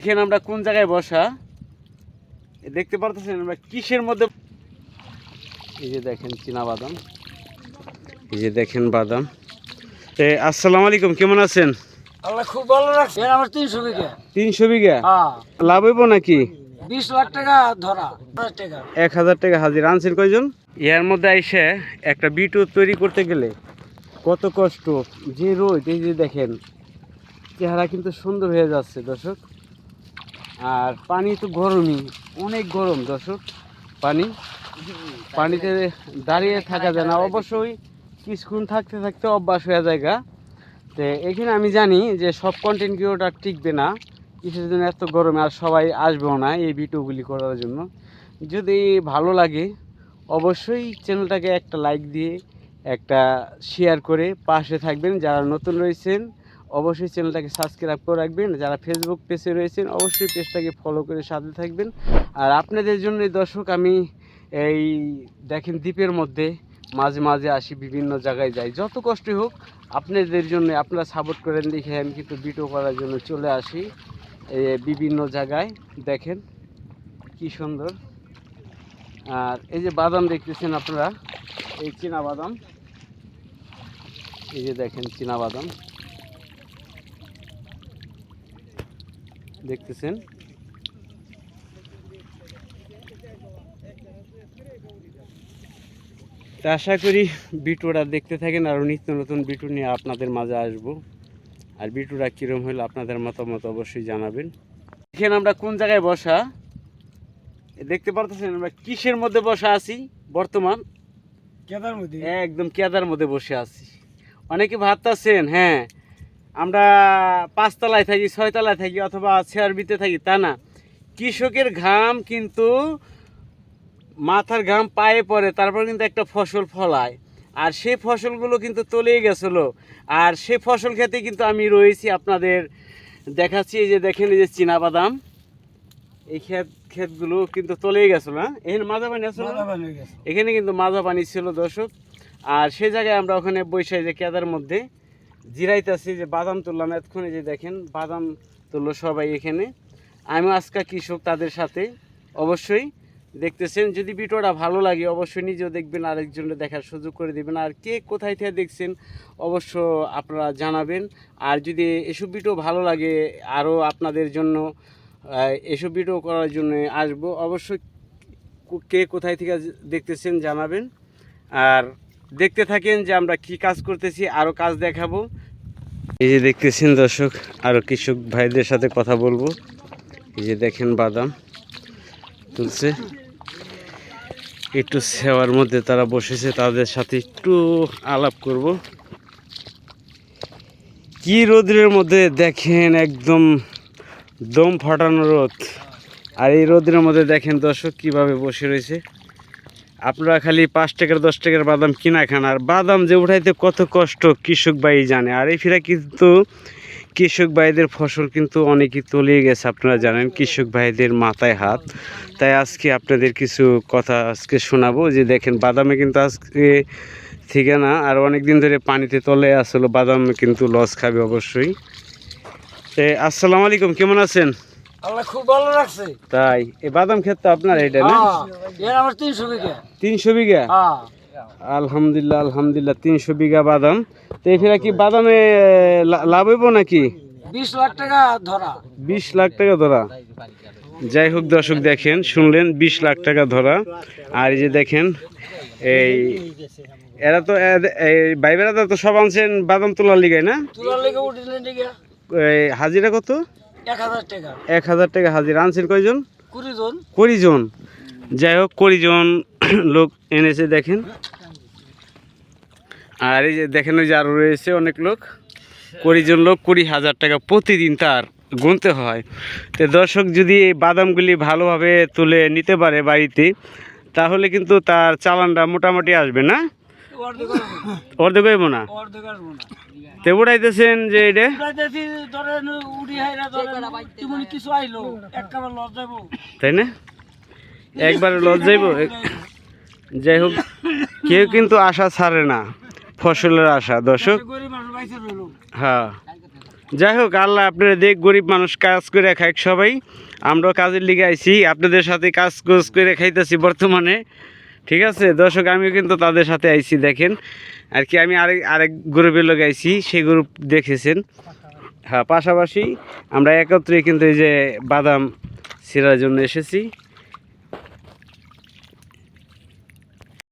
এখানে আমরা কোন জায়গায় বসা? দেখতে পারতেছেন আমরা কিসের মধ্যে? এই যে দেখেন চীনা বাদাম। এই যে দেখেন বাদাম। এ আসসালামু আলাইকুম কেমন আছেন? আল্লাহ খুব ভালো আমার তিনশো বিঘা। তিনশো বিঘা? হ্যাঁ। লাভ হইব নাকি? বিশ লাখ টাকা ধরা এক হাজার টাকা হাজির। আনছেন কয়জন? এর মধ্যে একটা বিটু তৈরি করতে গেলে কত কষ্ট। যে রোদ এই যে দেখেন চেহারা কিন্তু সুন্দর হয়ে যাচ্ছে দর্শক। আর পানি তো গরমই, অনেক গরম দর্শক, পানি। পানিতে দাঁড়িয়ে থাকা যায় না। অবশ্যই কিছুক্ষণ থাকতে থাকতে অভ্যাস হয়ে যায় গা। তো এখানে আমি জানি যে সব কন্টেন্ট ক্রিয়েটার টিকবে না, কিসের জন্য এত গরমে আর সবাই আসবেও না এই ভিডিওগুলি করার জন্য। যদি ভালো লাগে, অবশ্যই চ্যানেলটাকে একটা লাইক দিয়ে, একটা শেয়ার করে পাশে থাকবেন। যারা নতুন রয়েছেন অবশ্যই চ্যানেলটাকে সাবস্ক্রাইব করে রাখবেন। যারা ফেসবুক পেজে রয়েছেন, অবশ্যই পেজটাকে ফলো করে সাথে থাকবেন। আর আপনাদের জন্য দর্শক, আমি এই দেখেন দ্বীপের মধ্যে মাঝে মাঝে আসি বিভিন্ন জায়গায় যাই। যত কষ্টই হোক, আপনাদের জন্য আপনারা সাপোর্ট করেন দেখে আমি কিন্তু ভিডিও করার জন্য চলে আসি। বিভিন্ন জায়গায়, দেখেন কি সুন্দর। আর এই যে বাদাম দেখতেছেন আপনারা, এই চীনা বাদাম। এই যে দেখেন চীনা বাদাম। দেখতেছেন। তা আশা করি বিটুরা দেখতে থাকেন আর নিত্য নতুন বিটু নিয়ে আপনাদের মাঝে আসব। আর বিটুরা কীরকম হলে আপনাদের মতামত অবশ্যই জানাবেন। এখানে আমরা কোন জায়গায় বসা? দেখতে পারতেছেন আমরা কিসের মধ্যে বসা আছি বর্তমান? কেদার মধ্যে একদম কেদার মধ্যে বসে আছি। অনেকে ভাবতেছেন হ্যাঁ আমরা পাঁচতলায় থাকি ছয়তলায় থাকি অথবা চেয়ারবিতে থাকি তা না। কৃষকের ঘাম কিন্তু মাথার ঘাম পায়ে পড়ে তারপর কিন্তু একটা ফসল ফলায়। আর সেই ফসলগুলো কিন্তু তলিয়ে গেছিল। আর সেই ফসল খেতে কিন্তু আমি রয়েছি আপনাদের দেখাচ্ছি এই যে দেখেন এই যে চীনাবাদাম। এই ক্ষেত ক্ষেতগুলো কিন্তু তলিয়ে গেছিল হ্যাঁ? এখানে মাজা পানি আসলো গেছে। এখানে কিন্তু মাজা পানি ছিল দর্শক। আর সে জায়গায় আমরা ওখানে বসে যে কেদার মধ্যে। জিরাইতেছি যে বাদাম তুললাম, এতক্ষণে যে দেখেন বাদাম তুললো সবাই এখানে। আমি আজকা কৃষক তাদের সাথে অবশ্যই দেখতেছেন। যদি ভিডিওটা ভালো লাগে, অবশ্যই নিজেও দেখবেন আরেকজনের দেখার সুযোগ করে দেবেন। আর কে কোথায় থেকে দেখছেন, অবশ্য আপনারা জানাবেন। আর যদি এসব ভিডিও ভালো লাগে, আরও আপনাদের জন্য এসব ভিডিও করার জন্য আসব, অবশ্যই কে কোথায় থেকে দেখতেছেন জানাবেন। আর দেখতে থাকেন যে আমরা কি কাজ করতেছি আরও কাজ দেখাবো। এই যে দেখতেছেন দর্শক আরও কৃষক ভাইদের সাথে কথা বলব। এই যে দেখেন বাদাম তুলছে। একটু সেওয়ার মধ্যে তারা বসেছে, তাদের সাথে একটু আলাপ করব। কি রোদ্রের মধ্যে দেখেন একদম দম ফাটানো রোদ। আর এই রোদের মধ্যে দেখেন দর্শক কীভাবে বসে রয়েছে। আপনারা খালি পাঁচ টাকার, দশ টাকার বাদাম কিনা খান, আর বাদাম যে উঠাইতে কত কষ্ট, কৃষক ভাই জানে। আর এই ফিরা কিন্তু কৃষক ভাইদের ফসল কিন্তু অনেকই তলিয়ে গেছে, আপনারা জানেন, কৃষক ভাইদের মাথায় হাত। তাই আজকে আপনাদের কিছু কথা আজকে শোনাবো, যে দেখেন, বাদামে কিন্তু আজকে থেকে না, আর অনেক দিন ধরে পানিতে তলে আসলো, বাদাম কিন্তু লস খাবে অবশ্যই। আসসালামু আলাইকুম, কেমন আছেন? আল্লাহ খুব ভালো রাখছে। তাই এই বাদাম ক্ষেত তো আপনার এটা না? হ্যাঁ এর আমার তিনশো বিঘা। হ্যাঁ। আলহামদুলিল্লাহ আলহামদুলিল্লাহ তিনশো বিঘা বাদাম। তো এখানে কি বাদামে লাভ হইব নাকি? বিশ লাখ টাকা ধরা। বিশ লাখ টাকা ধরা। যাই হোক দর্শক দেখেন শুনলেন বিশ লাখ টাকা ধরা। আর এই যে দেখেন এই এরা তো এই ভাইবেরা তো সব আনছেন বাদাম তোলার লিগায় না? তুলার লেগে উঠিলেন হাজিরা কত? এক হাজার টাকা। হাজার টাকা হাজিরা। আনছেন কয়জন? কুড়ি জন করিজন যাই হোক করিজন লোক এনেছে দেখেন। আর এই যে দেখেন ওই যে আরও রয়েছে অনেক লোক। করিজন লোক কুড়ি হাজার টাকা প্রতিদিন তার গুনতে হয়। তো দর্শক যদি এই বাদামগুলি ভালোভাবে তুলে নিতে পারে বাড়িতে তাহলে কিন্তু তার চালানটা মোটামুটি আসবে না? অর্ধেক না। হইব তো উড়াইতেছেন যে এটা তাই না? একবার লজ যাইব যাই হোক কেউ কিন্তু আশা ছাড়ে না ফসলের আশা। দর্শক হ্যাঁ। যাই হোক আল্লাহ আপনারা দেখ গরিব মানুষ কাজ করে খাই সবাই। আমরাও কাজের লিগে আইছি আপনাদের সাথে কাজ কোজ করে খাইতেছি বর্তমানে। ঠিক আছে? দর্শক, আমিও কিন্তু তাদের সাথে আইছি, দেখেন। আর কি, আমি আরেক আরেক গ্রুপের লোক আইছি সেই গ্রুপ দেখেছেন। হ্যাঁ পাশাপাশি আমরা একত্রে কিন্তু এই যে বাদাম ছিঁড়ার জন্য এসেছি।